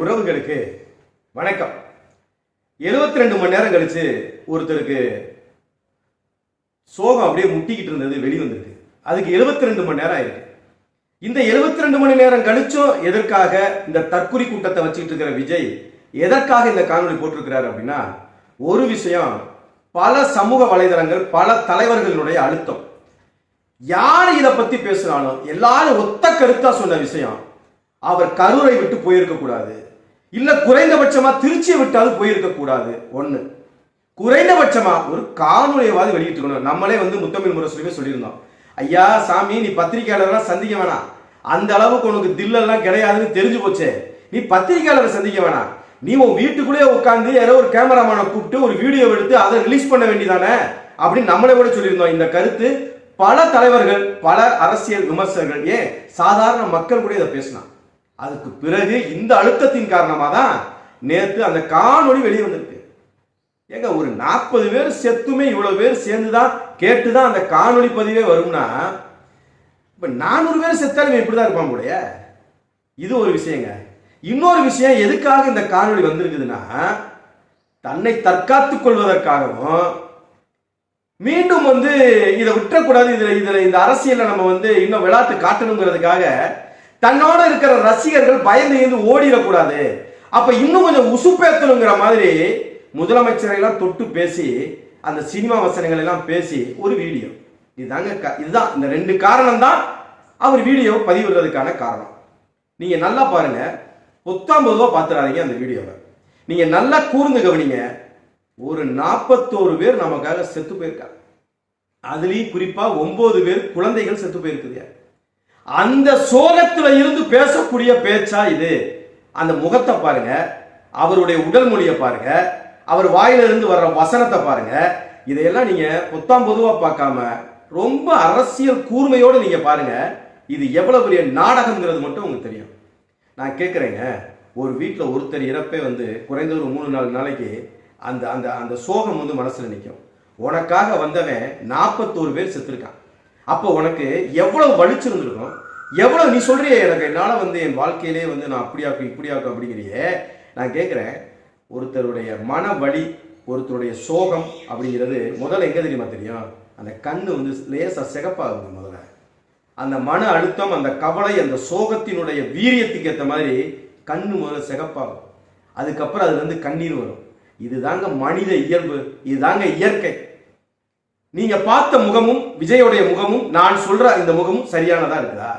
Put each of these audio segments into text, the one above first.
உறவுகளுக்கு வணக்கம். எழுபத்தி ரெண்டு மணி நேரம் கழிச்சு ஒருத்தருக்கு சோகம் அப்படியே முட்டிக்கிட்டு இருந்தது வெளிவந்திருக்கு அதுக்கு எழுபத்தி ரெண்டு மணி நேரம் ஆயிருக்கு. இந்த எழுபத்தி ரெண்டு மணி நேரம் கழிச்சும் எதற்காக இந்த தற்குறி கூட்டத்தை வச்சுக்கிட்டு இருக்கிற விஜய் எதற்காக இந்த காணொலி போட்டிருக்கிறாரு அப்படின்னா ஒரு விஷயம் பல சமூக வலைதளங்கள் பல தலைவர்களுடைய அழுத்தம். யார் இதை பத்தி பேசினாலும் எல்லாரும் ஒத்த கருத்தா சொன்ன விஷயம் அவர் கரூரை விட்டு போயிருக்க கூடாது இல்ல குறைந்தபட்சமா திருச்சியை விட்டாவது போயிருக்க கூடாது. ஒண்ணு. குறைந்தபட்சமா ஒரு காணொலியவாது வெளியிட்டுக்கணும் நம்மளே வந்து முத்தமிழ் முரசுலமே சொல்லியிருந்தோம். ஐயா சாமி நீ பத்திரிகையாளர்லாம் சந்திக்க வேணாம். அந்த அளவுக்கு உனக்கு தில்லெல்லாம் கிடையாதுன்னு தெரிஞ்சு போச்சே. நீ பத்திரிகையாளரை சந்திக்க வேணாம். நீ உன் வீட்டுக்குள்ளேயே உட்காந்து யாரோ ஒரு கேமராமேனை கூப்பிட்டு ஒரு வீடியோ எடுத்து அதை ரிலீஸ் பண்ண வேண்டியதானே? அப்படின்னு நம்மளே கூட சொல்லியிருந்தோம். இந்த கருத்து பல தலைவர்கள் பல அரசியல் விமர்சகர்கள் ஏன்? சாதாரண மக்கள் கூட இதை பேசினான். அதுக்கு பிறகு இந்த அழுத்தத்தின் காரணமாக தான் நேற்று அந்த காணொளி வெளியே வந்திருக்கு. ஏங்க ஒரு நாற்பது பேர் செத்துமே இவ்வளவு பேர் சேர்ந்து தான் கேட்டு தான் அந்த காணொளி பதிவே வரும்னா இப்போ நானூறு பேர் செத்தாலும் இப்படி தான் இருப்பான் கூட இது ஒரு விஷயங்க. இன்னொரு விஷயம் எதுக்காக இந்த காணொளி வந்திருக்குதுன்னா தன்னை தற்காத்து கொள்வதற்காகவும் மீண்டும் வந்து இதை விட்டுறக்கூடாது இதில் இதில் இந்த அரசியலை நம்ம வந்து இன்னும் விளையாட்டு காட்டணுங்கிறதுக்காக தன்னோட இருக்கிற ரசிகர்கள் பயந்து இருந்து ஓடிடக்கூடாது. அப்ப இன்னும் கொஞ்சம் உசுப்பேத்தணுங்கிற மாதிரி முதலமைச்சரை எல்லாம் தொட்டு பேசி அந்த சினிமா வசனங்கள் எல்லாம் பேசி ஒரு வீடியோ. இதுதாங்க க- இதுதான். இந்த ரெண்டு காரணம் தான் அவர் வீடியோ பதிவிடுறதுக்கான காரணம். நீங்க நல்லா பாருங்க. பத்தாம் பொதுவா பாத்துறாதீங்க அந்த வீடியோவை. நீங்க நல்லா கூர்ந்து கவனிங்க. ஒரு நாற்பத்தோரு பேர் நமக்காக செத்து போயிருக்காங்க. அதுலேயும் குறிப்பா ஒன்பது பேர் குழந்தைகள் செத்து போயிருக்குது அந்த சோகத்துல இருந்து பேசக்கூடிய பேச்சா இது? அந்த முகத்தை பாருங்க. அவருடைய உடல் மொழியை பாருங்க. அவர் வாயிலிருந்து வர்ற வசனத்தை பாருங்க. இதையெல்லாம் நீங்க புத்தாம் பொதுவா பார்க்காம ரொம்ப அரசியல் கூர்மையோடு நீங்க பாருங்க. இது எவ்வளவு பெரிய நாடகம்ங்கிறது மட்டும் உங்களுக்கு தெரியும். நான் கேட்குறேங்க ஒரு வீட்டில் ஒருத்தர் இறப்பே வந்து குறைந்த ஒரு மூணு நாலு நாளைக்கு அந்த அந்த அந்த சோகம் வந்து மனசில் நிற்கும் உனக்காக வந்தவன் நாற்பத்தோரு பேர் செத்துருக்கான். அப்போ உனக்கு எவ்வளவு வலிச்சிருந்திருக்கும்? எவ்வளவு நீ சொல்றிய எனக்கு என்னால் வந்து என் வாழ்க்கையிலே வந்து நான் அப்படியாக்கும் இப்படியாக்கும் அப்படிங்கிறியே. நான் கேட்குறேன் ஒருத்தருடைய மன வலி ஒருத்தருடைய சோகம் அப்படிங்கிறது முதல்ல எங்கே தெரியுமா தெரியும்? அந்த கண்ணு வந்து லேசாக சிகப்பாகுங்க முதல்ல. அந்த மன அழுத்தம் அந்த கவலை அந்த சோகத்தினுடைய வீரியத்துக்கு ஏற்ற மாதிரி கண்ணு முதல்ல சிகப்பாகும். அதுக்கப்புறம் அதுலேருந்து கண்ணீர் வரும். இதுதாங்க மனித இயல்பு இதுதாங்க இயற்கை. நீங்க பார்த்த முகமும் விஜயோடைய முகமும் நான் சொல்ற இந்த முகமும் சரியானதா இருக்குதா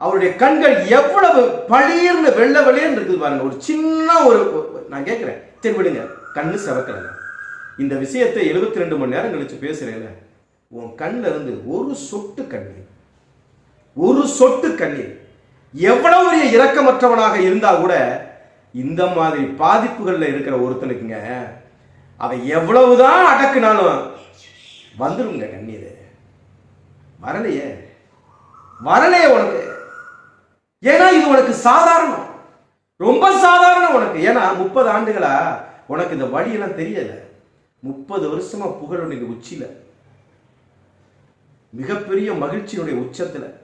அவருடைய கண்கள் எவ்வளவு பளீர்னு வெள்ளை வெளியன்னு இருக்குது பாருங்க. ஒரு சின்ன ஒரு நான் கேட்கிறேன். சரி விடுங்க. கண்ணு செவக்கலைங்க. இந்த விஷயத்தை 72 ரெண்டு மணி நேரம் கழிச்சு பேசுறேன் உன் கண்ணில் இருந்து ஒரு சொட்டு கண்ணீர். ஒரு சொட்டு கண்ணீர். எவ்வளவு பெரிய இரக்கமற்றவனாக இருந்தால் கூட இந்த மாதிரி பாதிப்புகளில் இருக்கிற ஒருத்தனுக்குங்க அவன் எவ்வளவுதான் அடக்குனாலும் வந்துருங்க கண்ணீர். வரலையே. வரலையே உனக்கு. ஏன்னா இது உனக்கு சாதாரணம். ரொம்ப சாதாரணம் உனக்கு. ஏன்னா முப்பது ஆண்டுகளா உனக்கு இந்த வழியெல்லாம் தெரியல. முப்பது வருஷமா புகழுடைய உச்சியில. மிகப்பெரிய மகிழ்ச்சியினுடைய உச்சத்துல.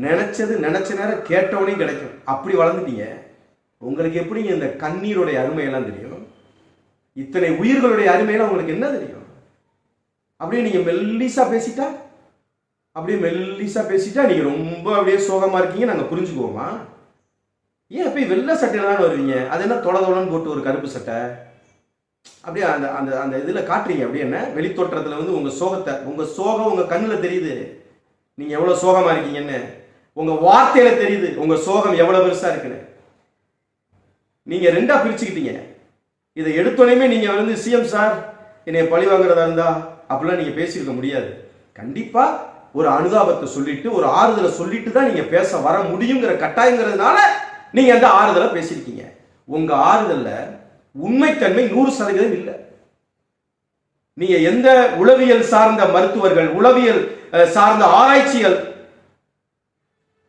நினைச்சது நினைச்ச நேரம் கேட்டவனையும் கிடைக்கும். அப்படி வளர்ந்துட்டீங்க. உங்களுக்கு எப்படிங்க இந்த கண்ணீருடைய அருமையெல்லாம் தெரியும்? இத்தனை உயிர்களுடைய அருமையெல்லாம் உங்களுக்கு என்ன தெரியும்? அப்படியே நீங்க மெல்லிசா பேசிட்டா? அப்படியே மெல்லிசா பேசிட்டா நீங்க ரொம்ப அப்படியே சோகமா இருக்கீங்க நாங்க புரிஞ்சுக்குவோமா? ஏன் போய் வெள்ளை சட்டையில தானே வருவீங்க? அது என்ன தொலை போட்டு ஒரு கருப்பு சட்டை? அப்படியே அந்த அந்த அந்த இதில் காட்டுறீங்க அப்படியே என்ன? வெளித்தோற்றத்தில் வந்து உங்கள் சோகத்தை உங்கள் சோகம் உங்கள் கண்ணில் தெரியுது. நீங்கள் எவ்வளோ சோகமாக இருக்கீங்கன்னு. உங்கள் வார்த்தையில் தெரியுது உங்கள் சோகம் எவ்வளோ பெருசாக இருக்குன்னு. நீங்கள் ரெண்டாக பிரிச்சுக்கிட்டீங்க. இதை எடுத்தோடனே நீங்கள் வந்து சிஎம் சார் என்னை பழி வாங்குறதா இருந்தா அப்படிலாம் நீங்கள் பேசியிருக்க முடியாது. கண்டிப்பாக ஒரு அனுதாபத்தை சொல்லிட்டு ஒரு ஆறுதலை சொல்லிட்டு தான் நீங்கள் பேச வர முடியுங்கிற கட்டாயங்கிறதுனால நீங்கள் அந்த ஆறுதலை பேசியிருக்கீங்க. உங்கள் ஆறுதலில் உண்மைத்தன்மை நூறு சதவீதம் இல்லை. நீங்கள் எந்த உளவியல் சார்ந்த மருத்துவர்கள் உளவியல் சார்ந்த ஆராய்ச்சிகள்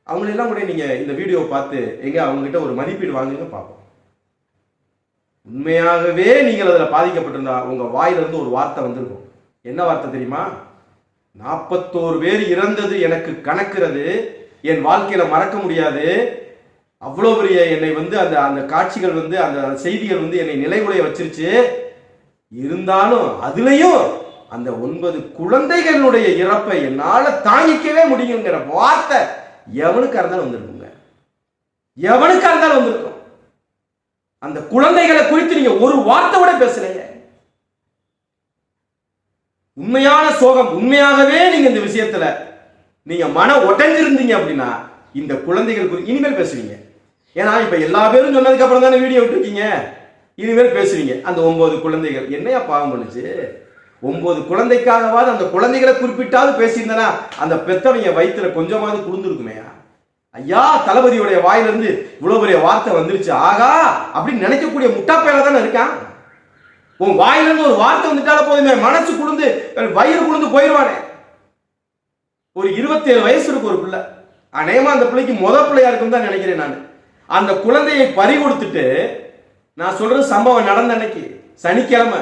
அவங்களெல்லாம் கூட நீங்கள் இந்த வீடியோவை பார்த்து எங்க அவங்ககிட்ட ஒரு மதிப்பீடு வாங்குங்க பார்ப்போம் உண்மையாகவே நீங்கள் அதில் பாதிக்கப்பட்டிருந்தா உங்கள் வாயிலிருந்து ஒரு வார்த்தை வந்திருக்கும். என்ன வார்த்தை தெரியுமா? நாற்பத்தோரு பேர் இறந்தது எனக்கு கணக்கிறது. என் வாழ்க்கையில் மறக்க முடியாது. அவ்வளோ பெரிய என்னை வந்து அந்த அந்த காட்சிகள் வந்து அந்த செய்திகள் வந்து என்னை நிலைகுலைய வச்சிருச்சு. இருந்தாலும் அதுலேயும் அந்த ஒன்பது குழந்தைகளுடைய இறப்பை என்னால் தாங்கிக்கவே முடியுங்கிற வார்த்தை எவனுக்காக இருந்தாலும் வந்திருக்குங்க. எவனுக்காக இருந்தாலும் வந்திருக்கும். அந்த குழந்தைகளை குறித்து நீங்க ஒரு வார்த்தை கூட பேசலைங்க உண்மையான சோகம் உண்மையாகவே நீங்க இந்த விஷயத்துல நீங்க மன உடைஞ்சிருந்தீங்க அப்படின்னா இந்த குழந்தைகள் குறி இனிமேல் பேசுவீங்க. ஏன்னா இப்ப எல்லா பேரும் சொன்னதுக்கு அப்புறம் தானே வீடியோ விட்டுருக்கீங்க. இனிமேல் பேசுவீங்க. அந்த ஒன்பது குழந்தைகள் என்னையா பாவம் பண்ணுச்சு? ஒன்பது குழந்தைக்காகவாது அந்த குழந்தைகளை குறிப்பிட்டாவது பேசியிருந்தனா அந்த பெத்தவங்க வயிற்றுல கொஞ்சமாவது குளிர்ந்துருக்குமேயா ஐயா தளபதியுடைய வாயிலிருந்து இவ்வளவு பெரிய வார்த்தை வந்துருச்சு. ஆகா அப்படின்னு நினைக்கக்கூடிய முட்டாப்பையில தானே இருக்கான். உன் வாயிலிருந்து ஒரு வார்த்தை வந்துட்டால போதுமே. மனசு குளிர்ந்து வயிறு குளிர்ந்து போயிடுவானே ஒரு 27 வயசு இருக்கு ஒரு பிள்ளை. அநேகமா அந்த பிள்ளைக்கு முத பிள்ளையா இருக்கும் தான் நினைக்கிறேன் நான். அந்த குழந்தையை பறி கொடுத்துட்டு நான் சொல்றது சம்பவம் நடந்த அன்னைக்கு சனிக்கிழமை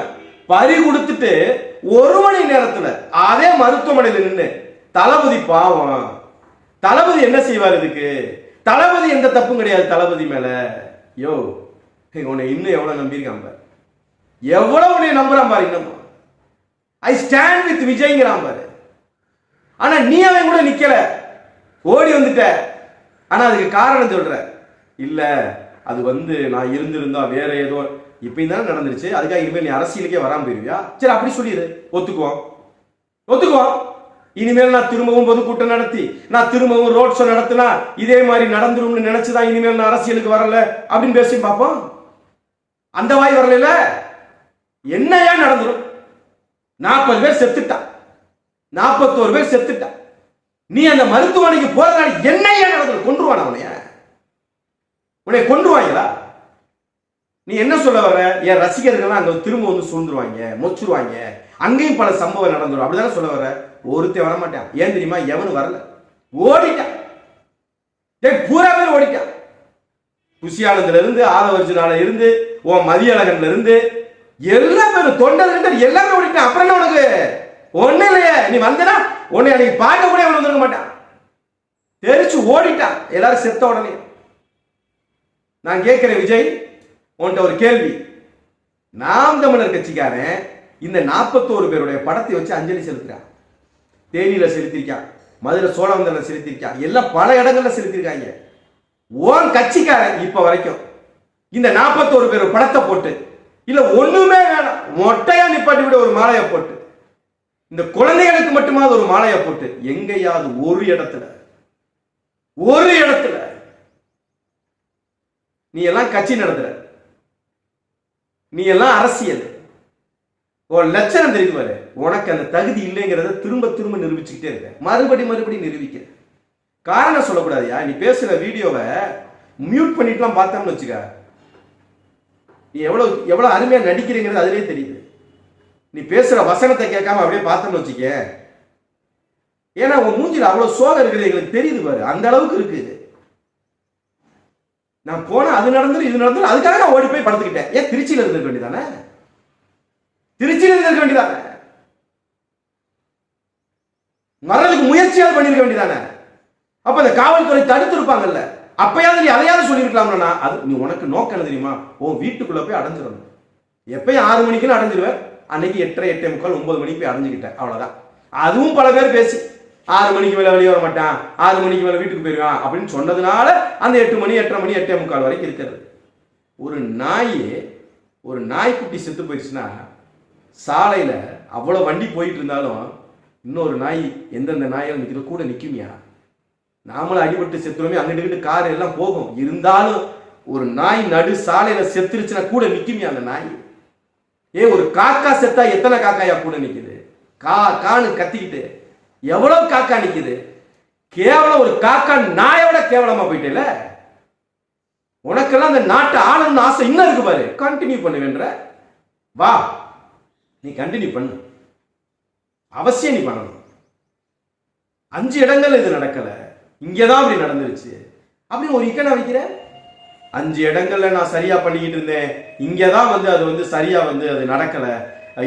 பறி கொடுத்துட்டு ஒரு மணி நேரத்துல அதே மருத்துவமனையில் நின்று தளபதி பாவம். தளபதி என்ன செய்வார் இதுக்கு? தளபதி எந்த தப்பும் கிடையாது தளபதி மேல. யோ உன்னை இன்னும் எவ்வளவு நம்பியிருக்கான் பாரு. எவ்வளவு உன்னை நம்புறான் பாரு இன்னும் ஐ ஸ்டாண்ட் வித் விஜய்ங்கிறான் பாரு. ஆனா நீ அவன் கூட நிக்கல. ஓடி வந்துட்ட. ஆனா அதுக்கு காரணம் சொல்ற. இல்ல அது வந்து நான் இருந்திருந்தா வேற ஏதோ இப்பயும் தானே நடந்துருச்சு. அதுக்காக இனிமேல் நீ அரசியலுக்கே வராம போயிருவியா? சரி அப்படி சொல்லிடு. ஒத்துக்குவோம் ஒத்துக்குவோம் இனிமேல் நான் திரும்பவும் பொதுக்கூட்டம் நடத்தி நான் திரும்பவும் ரோட் ஷோ நடத்தினா இதே மாதிரி நடந்துரும்னு நினைச்சுதான் இனிமேல் நான் அரசியலுக்கு வரல? அப்படின்னு பேசி பார்ப்போம். அந்த வாய் வரல என்னையா நடந்துரும்? நாற்பது பேர் செத்துட்டான் நாற்பத்தோரு பேர் செத்துட்டான் நீ அந்த மருத்துவமனைக்கு போறதுனால என்னையா நடந்துரும்? கொன்றுவான் அவனைய? உன்னை கொண்டுருவாங்களா நீ என்ன சொல்ல வர என் ரசிகர்கள்லாம் அங்க திரும்ப வந்து சூழ்ந்துருவாங்க மொச்சிருவாங்க அங்கேயும் பல சம்பவம் நடந்துடும் அப்படிதானே சொல்ல வர ஒருத்தன் வர மாட்டான் ஏன் தெரியுமா? எவனும் வரல. ஓடிட்டான். பூரா பேர் ஓடிட்டான். குஷியானதுல இருந்து ஆதவர்ஜுனால இருந்து உன் மதியழகன்ல இருந்து எல்லா பேரும் தொண்டர் எல்லாமே ஓடிட்டான். அப்புறம் என்ன உனக்கு? ஒண்ணு இல்லையே. நீ வந்தனா? உன்னை அன்னைக்கு பார்க்க கூட அவன் வந்துருக்க மாட்டான். தெரிச்சு ஓடிட்டான். எல்லாரும் செத்த உடனே. நான் கேட்கிறேன் விஜய் உன்கிட்ட ஒரு கேள்வி. நாம் தமிழர் கட்சிக்காரன் இந்த நாற்பத்தோரு பேருடைய படத்தை வச்சு அஞ்சலி செலுத்துறான் தேனியில செலுத்திருக்கான் மதுரை சோழவந்தரில் செலுத்திருக்கான் எல்லாம் பல இடங்கள்ல செலுத்திருக்காங்க. ஓன் கட்சிக்காரன் இப்ப வரைக்கும் இந்த நாற்பத்தோரு பேர் படத்தை போட்டு இல்ல ஒண்ணுமே வேணாம் மொட்டையா நிப்பாட்டி விட ஒரு மாலையை போட்டு இந்த குழந்தைகளுக்கு மட்டுமாவது ஒரு மாலையை போட்டு எங்கேயாவது ஒரு இடத்துல ஒரு இடத்துல நீ எல்லாம் கட்சி நடத்துற நீ எல்லாம் அரசியல் உன் லட்சணம் தெரியுது பாரு. உனக்கு அந்த தகுதி இல்லைங்கிறத திரும்ப திரும்ப நிரூபிச்சுக்கிட்டே இருக்க. மறுபடி மறுபடி நிரூபிக்க. காரணம் சொல்லக்கூடாதுயா? நீ பேசுகிற வீடியோவை மியூட் பண்ணிட்டுலாம் பார்த்தோம்னு வச்சுக்க. நீ எவ்வளோ எவ்வளோ அருமையாக நடிக்கிறீங்கிறது அதுலேயே தெரியுது. நீ பேசுகிற வசனத்தை கேட்காம அப்படியே பார்த்தோம்னு வச்சுக்க. ஏன்னா உன் மூஞ்சில் அவ்வளோ சோகம் இருக்குது எங்களுக்கு தெரியுது பாரு. அந்த அளவுக்கு இருக்குது நான் போனேன் அது நடந்துரும் இது நடந்துடும் அதுக்காக நான் ஓடி போய் படுத்துக்கிட்டேன். ஏன் திருச்சியில் இருந்திருக்க வேண்டியதானே? திருச்சியில இருந்திருக்க வேண்டியதானே? மறதுக்கு முயற்சியாவது பண்ணிருக்க வேண்டியதானே? அப்ப இந்த காவல்துறை தடுத்து இருப்பாங்கல்ல. அப்பயாவது நீ அதையாவது சொல்லியிருக்கலாம்னா அது நீ உனக்கு நோக்கம் என்ன தெரியுமா? உன் வீட்டுக்குள்ள போய் அடைஞ்சிடணும். எப்பயும் ஆறு மணிக்குன்னு அடைஞ்சிருவேன் அன்னைக்கு எட்டரை எட்டே முக்கால் ஒன்பது மணிக்கு போய் அடைஞ்சுக்கிட்டேன் அவ்வளவுதான். அதுவும் பல பேர் பேசி ஆறு மணிக்கு மேல வெளியே வர மாட்டான். ஆறு மணிக்கு மேல வீட்டுக்கு போயிருவான் அப்படின்னு சொன்னதுனால அந்த எட்டு மணி எட்டரை மணி எட்டே முக்கால் வரைக்கும் இருக்கிறது. ஒரு நாயே ஒரு நாய்க்குட்டி செத்து போயிடுச்சுன்னா சாலையில் அவ்வளோ வண்டி போயிட்டு இருந்தாலும் இன்னொரு நாய் எந்தெந்த நாயில் நிற்கிற கூட நிற்குமியா நாமளும் அடிபட்டு செத்துருமே அங்கிட்டு கார் எல்லாம் போகும். இருந்தாலும் ஒரு நாய் நடு சாலையில் செத்துருச்சுன்னா கூட நிற்குமியா அந்த நாய்? ஏ ஒரு காக்கா செத்தா எத்தனை காக்காயா கூட நிற்குது கா கானு கத்திக்கிட்டு எவ்வளோ காக்கா நிற்குது கேவலம் ஒரு காக்கா நாயோட கேவலமா போயிட்டேல? உனக்கெல்லாம் அந்த நாட்டை ஆனந்த ஆசை இன்னும் இருக்கு பாரு. கண்டினியூ பண்ணுவேன்ற வா. நீ கண்டினியூ பண்ணு. அவசியம் நீ பண்ணணும். அஞ்சு இடங்கள்ல இது நடக்கலை. இங்கே தான் அப்படி நடந்துருச்சு. அப்படின்னு ஒரு இக்கனை வைக்கிற? அஞ்சு இடங்கள்ல நான் சரியா பண்ணிக்கிட்டு இருந்தேன். இங்கே தான் வந்து அது வந்து சரியா வந்து அது நடக்கலை.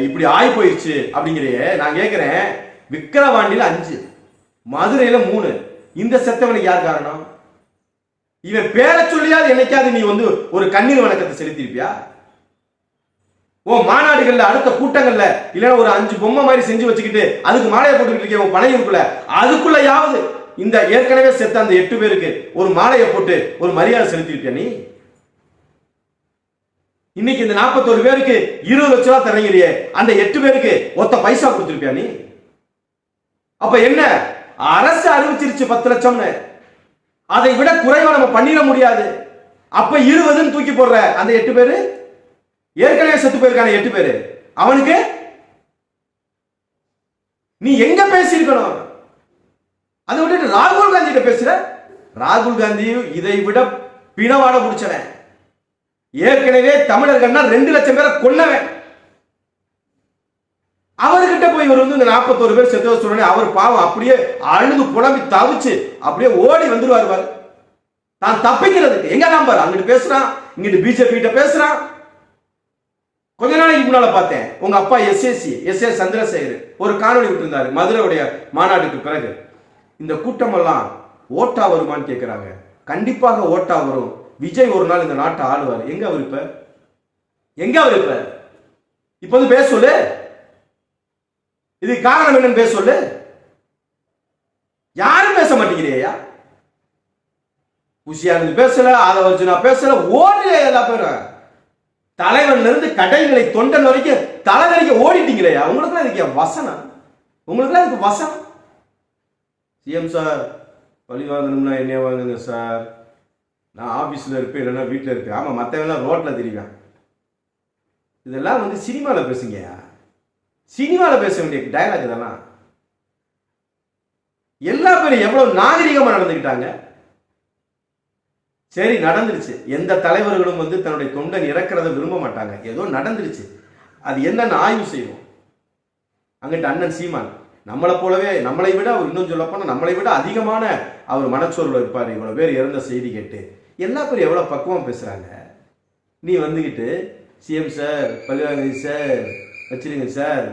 இப்படி ஆகி போயிடுச்சு அப்படிங்கிறையே நான் கேட்குறேன் விக்கிரவாண்டியில் அஞ்சு மதுரையில் மூணு. இந்த செத்தவனுக்கு யார் காரணம்? இவன் பேரை சொல்லியாவது என்னைக்காவது நீ வந்து ஒரு கண்ணீர் வணக்கத்தை செலுத்திருப்பியா ஓ மாநாடுகள்ல அடுத்த கூட்டங்கள்ல இல்லைன்னா ஒரு அஞ்சு பொம்மை மாதிரி செஞ்சு வச்சுக்கிட்டு அதுக்கு மாலையை போட்டுக்கிட்டு இருக்க உன் பனையூருக்குள்ள. அதுக்குள்ளயாவது இந்த ஏற்கனவே செத்த அந்த எட்டு பேருக்கு ஒரு மாலையை போட்டு ஒரு மரியாதை செலுத்திருக்க நீ? இன்னைக்கு இந்த நாற்பத்தோரு பேருக்கு இருபது லட்ச ரூபா தரங்கிறியே அந்த எட்டு பேருக்கு ஒத்த பைசா கொடுத்துருப்பியா நீ? அப்ப என்ன? அரசு அறிவிச்சிருச்சு பத்து லட்சம்னு. அதை விட குறைவா நம்ம பண்ணிட முடியாது. அப்ப இருபதுன்னு தூக்கி போடுற அந்த எட்டு பேரு? ஏற்கனவே செத்து போயிருக்கான எட்டு பேரு. அவனுக்கு நீ எங்க பேசியிருக்கணும்? அதை விட்டுட்டு ராகுல் காந்தி கிட்ட பேசுற? ராகுல் காந்தியும் இதை விட பிணவாட முடிச்சவன். ஏற்கனவே தமிழர்கள்னா ரெண்டு லட்சம் பேரை கொன்னவன். அவர்கிட்ட போய் இவர் வந்து இந்த நாற்பத்தோரு பேர் செத்து சொன்னே அவர் பாவம் அப்படியே அழுது புலம்பி தவிச்சு அப்படியே ஓடி வந்துருவார் பாரு. தான் தப்பிக்கிறதுக்கு. எங்க நம்பர் பாரு? அங்கிட்டு பேசுறான். இங்கிட்டு பிஜேபி கிட்ட பேசுறான். கொஞ்ச நாளைக்கு முன்னால பார்த்தேன். உங்க அப்பா எஸ்எஸ்சி எஸ் ஏ சந்திரசேகர். ஒரு காணொலி விட்டுருந்தாரு மதுரையுடைய மாநாட்டுக்கு பிறகு. இந்த கூட்டமெல்லாம் ஓட்டா வருமான்னு கேட்கிறாங்க கண்டிப்பாக ஓட்டா வரும். விஜய் ஒரு நாள் இந்த நாட்டை ஆளுவார். எங்க அவர் இப்ப? எங்க அவர் இப்ப? இப்ப வந்து பேச சொல்லு. இது காரணம் என்னன்னு பேச சொல்லு. யாரும் பேச மாட்டேங்கிறியா குஷியானது பேசல ஆதவர்ஜுனா பேசல ஓடல எல்லா பேரும். தலைவன்ல இருந்து கடைகளை தொண்டன் வரைக்கும் தலை வரைக்கும் ஓடிட்டீங்களேயா? உங்களுக்குலாம் இதுக்கு வசனம்? உங்களுக்குலாம் இதுக்கு வசனம்? சிஎம் சார் பழி வாங்கணும்னா என்ன வாங்குங்க சார் நான் ஆபீஸ்ல இருப்பேன் இல்லைன்னா வீட்டில் இருப்பேன். ஆமா மற்றவெல்லாம் ரோட்ல தெரியும் இதெல்லாம் வந்து சினிமாவில் பேசுங்க. சினிமாவில் பேச வேண்டிய டயலாக் இதெல்லாம். எல்லா பேரும் எவ்வளவு நாகரிகமா நடந்துக்கிட்டாங்க? சரி நடந்துருச்சு. எந்த தலைவர்களும் வந்து தன்னுடைய தொண்டன் இறக்கிறத விரும்ப மாட்டாங்க. ஏதோ நடந்துருச்சு. அது என்னன்னு ஆய்வு செய்வோம். அங்கிட்ட அண்ணன் சீமான் நம்மளை போலவே நம்மளை விட அவர் இன்னும் சொல்லப்போனால் நம்மளை விட அதிகமான அவர் மனச்சோர்வில் இருப்பார். இவ்வளோ பேர் இறந்த செய்தி கேட்டு. எல்லா பேரும் எவ்வளோ பக்குவம் பேசுகிறாங்க நீ வந்துக்கிட்டு சிஎம் சார் பல்வாங்க சார் வச்சிருங்க சார்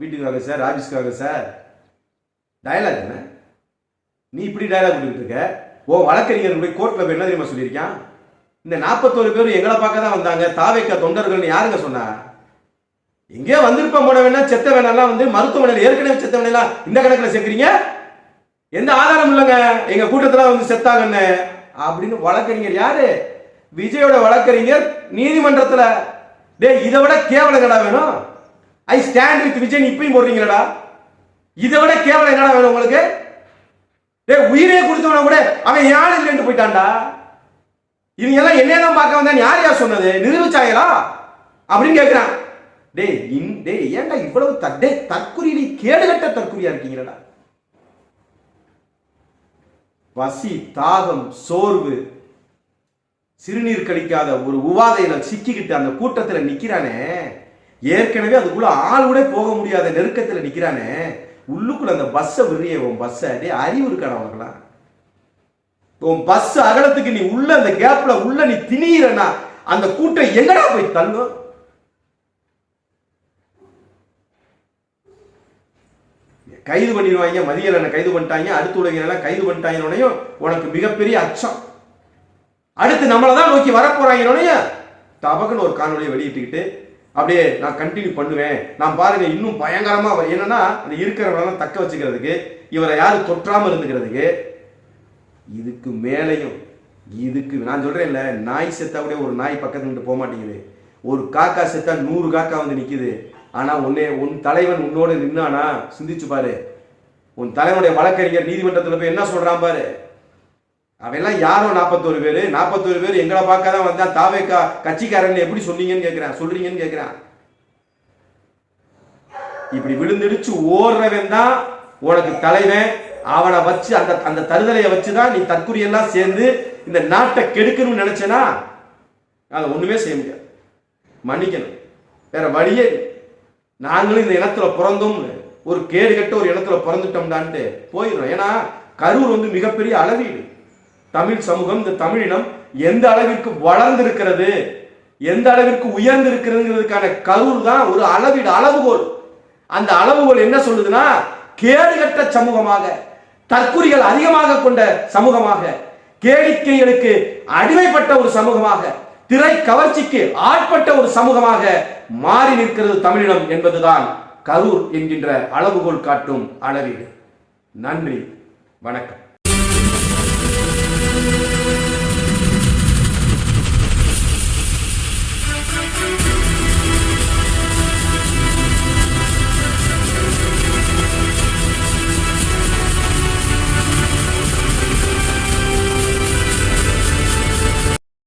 வீட்டுக்கு வாங்க சார் ஆஃபீஸ்க்கு வாங்க சார். டயலாக் என்ன? நீ இப்படி டயலாக் கொடுத்துட்டு இருக்க? ஓ வழக்கறிஞர் போய் கோர்ட்ல போய் என்ன தெரியுமா சொல்லியிருக்கான்? இந்த நாற்பத்தோரு பேரும் எங்களை பார்க்க தான் வந்தாங்க. தாவைக்க தொண்டர்கள்னு யாருங்க சொன்னா? எங்கேயோ வந்திருப்ப போட வேணா செத்த வேணாலாம் வந்து மருத்துவமனையில் ஏற்கனவே செத்த வேணாம் இந்த கணக்கில் சேர்க்குறீங்க? எந்த ஆதாரம் இல்லைங்க? எங்க கூட்டத்தில் வந்து செத்தாங்கன்னு. அப்படின்னு வழக்கறிஞர் யாரு? விஜயோட வழக்கறிஞர் நீதிமன்றத்தில். டேய் இதை விட கேவலங்கடா வேணும். ஐ ஸ்டாண்ட் வித் விஜய் இப்பயும் போடுறீங்களடா. இதை விட கேவலம் என்னடா வேணும் உங்களுக்கு? டே உயிரே கொடுத்தவன கூட அவன் யாரு இல்லைன்ட்டு போயிட்டான்டா? இவங்க எல்லாம் என்னைய தான் பார்க்க வந்தான் யார் யார் சொன்னது? நிரூபிச்சாயலா அப்படின்னு கேட்கிறான் டேய் இன் டேய் ஏன்டா இவ்வளவு தட்டே தற்குறி நீ கேடுகட்ட தற்குறியா இருக்கீங்களடா? பசி தாகம் சோர்வு சிறுநீர் கழிக்காத ஒரு உவாதையில சிக்கிக்கிட்டு அந்த கூட்டத்துல நிக்கிறானே. ஏற்கனவே அதுக்குள்ள ஆள் கூட போக முடியாத நெருக்கத்துல நிக்கிறானே. உள்ளுக்குள்ள அந்த பஸ்ஸை விரிய உன் பஸ்ஸை. அதே அறிவு இருக்காடா அவங்களாம் உன் பஸ் அகலத்துக்கு நீ உள்ள அந்த கேப்ல உள்ள நீ திணிகிறனா அந்த கூட்டம் எங்கடா போய் தள்ளும்? கைது பண்ணிடுவாங்க மதியலனை கைது பண்ணிட்டாங்க அடுத்து உலகினெல்லாம் கைது பண்ணிட்டாங்கன்னொடையும் உனக்கு மிகப்பெரிய அச்சம். அடுத்து நம்மளை தான் நோக்கி வரப்போறாங்கன்னொடையும் தபக்குன்னு ஒரு காணொலியை வெளியிட்டுக்கிட்டு அப்படியே நான் கண்டினியூ பண்ணுவேன். நான் பாருங்க இன்னும் பயங்கரமா என்னன்னா அந்த இருக்கிறவங்களெல்லாம் தக்க வச்சுக்கிறதுக்கு இவரை யாரும் தொற்றாம இருந்துக்கிறதுக்கு இதுக்கு மேலையும் இதுக்கு நான் சொல்றேன் இல்ல நாய் செத்தா கூட ஒரு நாய் பக்கத்துல நின்று போக மாட்டேங்குது. ஒரு காக்கா செத்தா நூறு காக்கா வந்து நிக்குது. ஆனா உன்னே உன் தலைவன் உன்னோட நின்னானா சிந்திச்சு பாரு. உன் தலைவனுடைய வழக்கறிஞர் நீதிமன்றத்துல போய் என்ன சொல்றான் பாரு? அவெல்லாம் யாரோ நாற்பத்தோரு பேர்? நாற்பத்தோரு பேர் எங்களை பார்க்க தான் வந்தா தாவேக்கா கட்சிக்காரன் எப்படி சொன்னீங்கன்னு கேட்குறேன் சொல்றீங்கன்னு கேட்குறேன் இப்படி விழுந்திடிச்சு ஓடுறவன் தான் உனக்கு தலைவன். அவனை வச்சு அந்த அந்த தருதலையை வச்சு தான் நீ தற்குறியெல்லாம் சேர்ந்து இந்த நாட்டை கெடுக்கணும்னு நினைச்சனா? அதை ஒண்ணுமே செய்ய முடியாது. மன்னிக்கணும். வேற வழியே நாங்களும் இந்த இனத்துல பிறந்தோம். ஒரு கேடு கட்ட ஒரு இனத்துல பிறந்துட்டோம்டான்ட்டு போயிடும் ஏன்னா கரூர் வந்து மிகப்பெரிய அளவீடு. தமிழ் சமூகம் இந்த தமிழினம் எந்த அளவிற்கு வளர்ந்திருக்கிறது எந்த அளவிற்கு உயர்ந்திருக்கிறதுங்கிறதுக்கான கரூர் தான் ஒரு அளவீடு அளவுகோல். அந்த அளவுகோல் என்ன சொல்லுதுன்னா கேடுகட்ட சமூகமாக தற்குறிகள் அதிகமாக கொண்ட சமூகமாக கேளிக்கைகளுக்கு அடிமைப்பட்ட ஒரு சமூகமாக திரை கவர்ச்சிக்கு ஆட்பட்ட ஒரு சமூகமாக மாறி நிற்கிறது தமிழினம் என்பதுதான் கரூர் என்கின்ற அளவுகோல் காட்டும் அளவீடு. நன்றி வணக்கம். Thank you.